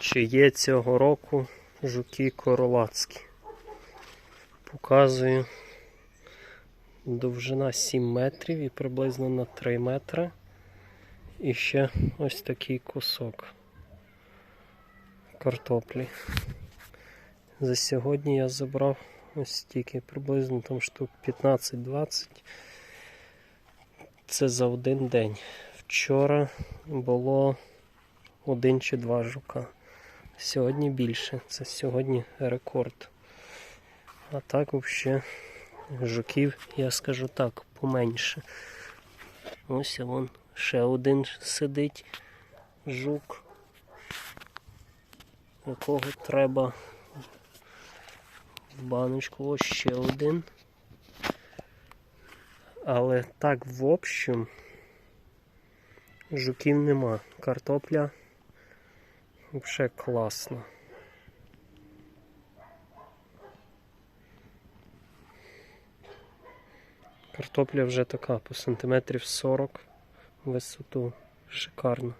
чи є цього року жуки королацькі. Показую довжина 7 метрів і приблизно на 3 метри. І ще ось такий кусок картоплі. За сьогодні я забрав ось стільки, приблизно там штук 15-20. Це за один день. Вчора було один чи два жука. Сьогодні більше. Це сьогодні рекорд. А так взагалі жуків, я скажу так, поменше. Ось вон ще один сидить жук, якого треба в баночку. Ось ще один. Але так в общем жуків нема. Картопля взагалі класно. Картопля вже така по сантиметрів 40 в висоту. Шикарно.